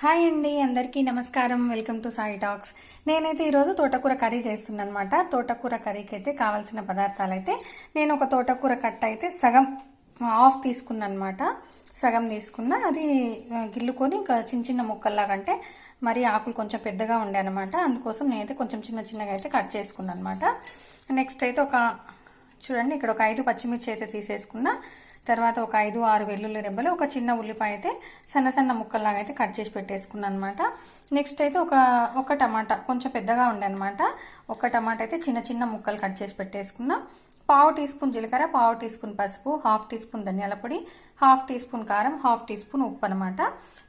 Hi అండి అందరికీ నమస్కారం. Welcome to Sai talks. నేనైతే ఈరోజు తోటకూర కర్రీ చేస్తున్నాను అనమాట తోటకూర కర్రీకి అయితే కావాల్సిన పదార్థాలు అయితే నేను ఒక తోటకూర కట్ట అయితే సగం ఆఫ్ తీసుకున్నాను అనమాట సగం తీసుకున్నా అది గిల్లుకొని ఇంకా చిన్న చిన్న ముక్కల్లాగా అంటే మరి ఆకులు కొంచెం పెద్దగా ఉండే అనమాట అందుకోసం నేనైతే కొంచెం చిన్న చిన్నగా అయితే కట్ చేసుకున్నాను అనమాట నెక్స్ట్ అయితే ఒక చూడండి ఇక్కడ ఒక ఐదు పచ్చిమిర్చి అయితే తీసేసుకున్నా. తర్వాత ఒక ఐదు ఆరు వెల్లుల్లి రెబ్బలు ఒక చిన్న ఉల్లిపాయ అయితే సన్న సన్న ముక్కల్లాగా అయితే కట్ చేసి పెట్టేసుకున్నాను అనమాట నెక్స్ట్ అయితే ఒక ఒక టమాటా కొంచెం పెద్దగా ఉండే అనమాట ఒక టమాటా అయితే చిన్న చిన్న ముక్కలు కట్ చేసి పెట్టేసుకున్నా. పావు టీ స్పూన్ జీలకర్ర పావు టీ స్పూన్ పసుపు హాఫ్ టీ స్పూన్ ధనియాల పొడి హాఫ్ టీ స్పూన్ కారం హాఫ్ టీ స్పూన్ ఉప్పు అనమాట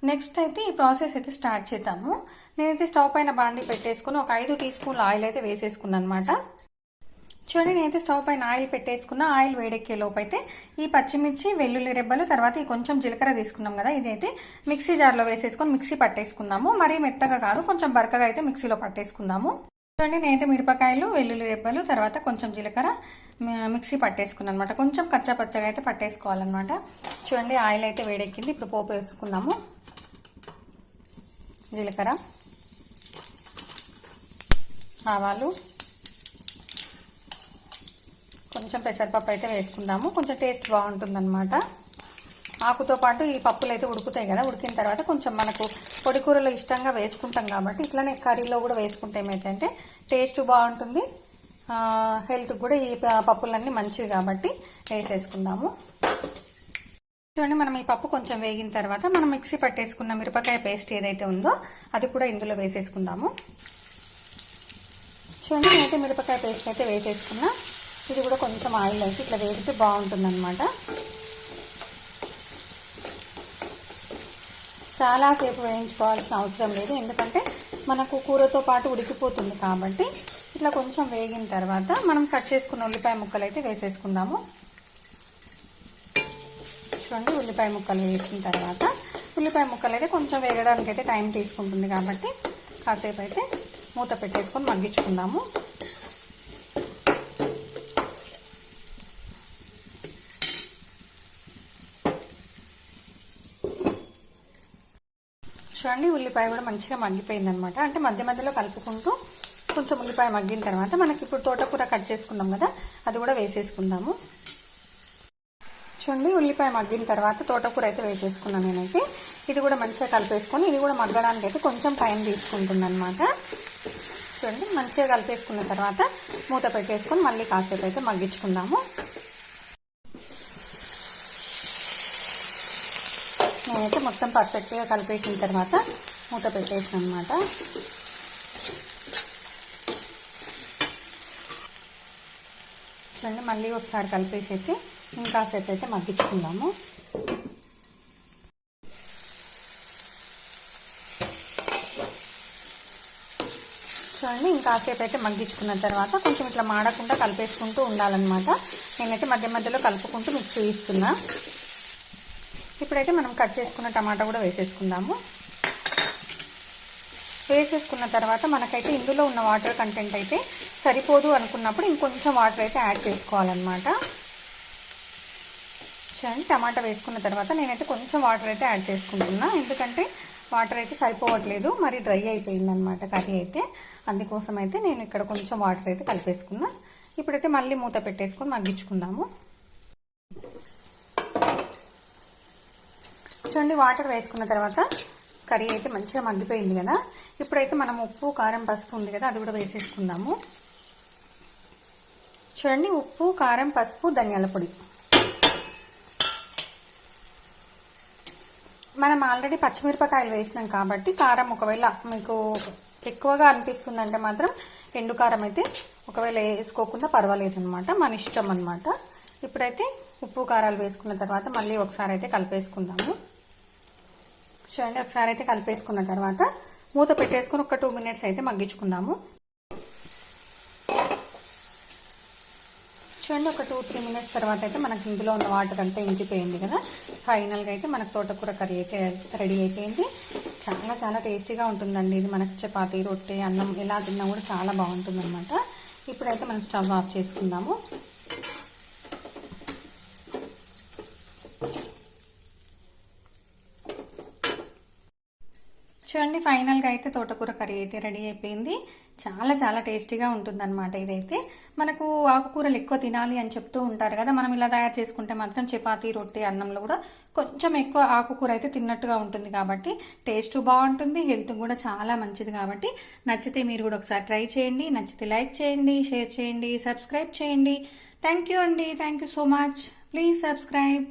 నెక్స్ట్ అయితే ఈ ప్రాసెస్ అయితే స్టార్ట్ చేద్దాము. నేనైతే స్టవ్ పైన బాండి పెట్టేసుకుని ఒక ఐదు టీ స్పూన్ల ఆయిల్ అయితే వేసేసుకున్నాను అనమాట చూడండి నేనైతే స్టవ్ పైన ఆయిల్ పెట్టేసుకున్న ఆయిల్ వేడెక్కే లోపు అయితే ఈ పచ్చిమిర్చి వెల్లుల్లి రెబ్బలు తర్వాత ఈ కొంచెం జీలకర్ర తీసుకున్నాం కదా ఇదైతే మిక్సీ జార్లో వేసేసుకొని మిక్సీ పట్టేసుకుందాము. మరీ మెత్తగా కాదు కొంచెం బరకగా అయితే మిక్సీలో పట్టేసుకుందాము. చూడండి నేనైతే మిరపకాయలు వెల్లుల్లి రెబ్బలు తర్వాత కొంచెం జీలకర్ర మిక్సీ పట్టేసుకున్నాను అనమాట కొంచెం కచ్చా పచ్చగా అయితే పట్టేసుకోవాలన్నమాట. చూడండి ఆయిల్ అయితే వేడెక్కింది ఇప్పుడు పోపు వేసుకుందాము. జీలకర్ర ఆవాలు కొంచెం పెసరపప్పు అయితే వేసుకుందాము. కొంచెం టేస్ట్ బాగుంటుందన్నమాట. ఆకుతో పాటు ఈ పప్పులు అయితే ఉడుకుతాయి కదా ఉడికిన తర్వాత కొంచెం మనకు పొడి కూరలో ఇష్టంగా వేసుకుంటాం కాబట్టి ఇట్లానే కర్రీలో కూడా వేసుకుంటే ఏమైతే టేస్ట్ బాగుంటుంది. హెల్త్కి కూడా ఈ పప్పులన్నీ మంచివి కాబట్టి వేసేసుకుందాము. చూడండి మనం ఈ పప్పు కొంచెం వేగిన తర్వాత మనం మిక్సీ పట్టేసుకున్న మిరపకాయ పేస్ట్ ఏదైతే ఉందో అది కూడా ఇందులో వేసేసుకుందాము. చూడండి నేనైతే మిరపకాయ పేస్ట్ అయితే వేసేసుకున్నా. ఇది కూడా కొంచెం ఆయిల్ అయితే ఇట్లా వేడితే బాగుంటుంది అనమాట చాలాసేపు వేయించుకోవాల్సిన అవసరం లేదు. ఎందుకంటే మనకు కూరతో పాటు ఉడికిపోతుంది కాబట్టి ఇట్లా కొంచెం వేగిన తర్వాత మనం కట్ చేసుకున్న ఉల్లిపాయ ముక్కలు అయితే వేసేసుకుందాము. చూడండి ఉల్లిపాయ ముక్కలు వేసిన తర్వాత ఉల్లిపాయ ముక్కలు అయితే కొంచెం వేగడానికి అయితే టైం తీసుకుంటుంది కాబట్టి కాసేపు అయితే మూత పెట్టేసుకొని మగ్గించుకుందాము. చూడండి ఉల్లిపాయ కూడా మంచిగా మగ్గిపోయింది అనమాట అంటే మధ్య మధ్యలో కలుపుకుంటూ కొంచెం ఉల్లిపాయ మగ్గిన తర్వాత మనకి ఇప్పుడు తోటకూర కట్ చేసుకున్నాం కదా అది కూడా వేసేసుకుందాము. చూడండి ఉల్లిపాయ మగ్గిన తర్వాత తోటకూర అయితే వేసేసుకున్నాను నేనైతే. ఇది కూడా మంచిగా కలిపేసుకొని ఇది కూడా మగ్గడానికి అయితే కొంచెం టైం తీసుకుంటుంది అనమాట చూడండి మంచిగా కలిపేసుకున్న తర్వాత మూత పెట్టేసుకొని మళ్ళీ కాసేపు అయితే మగ్గించుకుందాము. నేనైతే మొత్తం పర్ఫెక్ట్గా కలిపేసిన తర్వాత మూత పెట్టేసాను అనమాట చూడండి మళ్ళీ ఒకసారి కలిపేసి అయితే ఇంకాసేపు అయితే మగ్గించుకుందాము. చూడండి ఇంకాసేపు అయితే మగ్గించుకున్న తర్వాత కొంచెం ఇట్లా మాడకుండా కలిపేసుకుంటూ ఉండాలన్నమాట. నేనైతే మధ్య మధ్యలో కలుపుకుంటూ మీకు చూపిస్తున్నా ఇప్పుడైతే మనం కట్ చేసుకున్న టమాటా కూడా వేసేసుకుందాము. వేసేసుకున్న తర్వాత మనకైతే ఇందులో ఉన్న వాటర్ కంటెంట్ అయితే సరిపోదు అనుకున్నప్పుడు ఇంకొంచెం వాటర్ అయితే యాడ్ చేసుకోవాలన్నమాట. చూడండి టమాటా వేసుకున్న తర్వాత నేనైతే కొంచెం వాటర్ అయితే యాడ్ చేసుకుంటున్నా. ఎందుకంటే వాటర్ అయితే సరిపోవట్లేదు మరి డ్రై అయిపోయింది అనమాట కర్రీ అయితే. అందుకోసం అయితే నేను ఇక్కడ కొంచెం వాటర్ అయితే కలిపేసుకున్నా. ఇప్పుడైతే మళ్ళీ మూత పెట్టేసుకొని మగ్గించుకుందాము. చూడండి వాటర్ వేసుకున్న తర్వాత కర్రీ అయితే మంచిగా మగ్గిపోయింది కదా. ఇప్పుడైతే మనం ఉప్పు కారం పసుపు ఉంది కదా అది కూడా వేసేసుకుందాము. చూడండి ఉప్పు కారం పసుపు ధనియాల పొడి. మనం ఆల్రెడీ పచ్చిమిరపకాయలు వేసినాం కాబట్టి కారం ఒకవేళ మీకు ఎక్కువగా అనిపిస్తుందంటే మాత్రం ఎండు కారం అయితే ఒకవేళ వేసుకోకుండా పర్వాలేదు అనమాట మన ఇష్టం అనమాట ఇప్పుడైతే ఉప్పు కారాలు వేసుకున్న తర్వాత మళ్ళీ ఒకసారి అయితే కలిపేసుకుందాము. చూడండి ఒకసారి అయితే కలిపేసుకున్న తర్వాత మూత పెట్టేసుకుని ఒక టూ మినిట్స్ అయితే మగ్గించుకుందాము. చూడండి ఒక టూ త్రీ మినిట్స్ తర్వాత అయితే మనకి ఇందులో ఉన్న వాటర్ అంతా ఇంకిపోయింది కదా. ఫైనల్గా అయితే మనకు తోటకూర కర్రీ అయితే రెడీ అయిపోయింది. చాలా చాలా టేస్టీగా ఉంటుందండి ఇది. మనకి చపాతీ రొట్టె అన్నం ఎలా తిన్నా కూడా చాలా బాగుంటుంది అనమాట ఇప్పుడైతే మనం స్టవ్ ఆఫ్ చేసుకుందాము. చూడండి ఫైనల్గా అయితే తోటకూర కర్రీ అయితే రెడీ అయిపోయింది. చాలా చాలా టేస్టీగా ఉంటుందన్నమాట ఇదైతే. మనకు ఆకుకూరలు ఎక్కువ తినాలి అని చెప్తూ ఉంటారు కదా మనం ఇలా తయారు చేసుకుంటే మాత్రం చపాతీ రొట్టె అన్నంలో కూడా కొంచెం ఎక్కువ ఆకుకూర అయితే తిన్నట్టుగా ఉంటుంది కాబట్టి టేస్ట్ బాగుంటుంది హెల్త్ కూడా చాలా మంచిది కాబట్టి నచ్చితే మీరు కూడా ఒకసారి ట్రై చేయండి నచ్చితే లైక్ చేయండి షేర్ చేయండి సబ్స్క్రైబ్ చేయండి. థ్యాంక్ యూ అండి thank you so much. Please subscribe.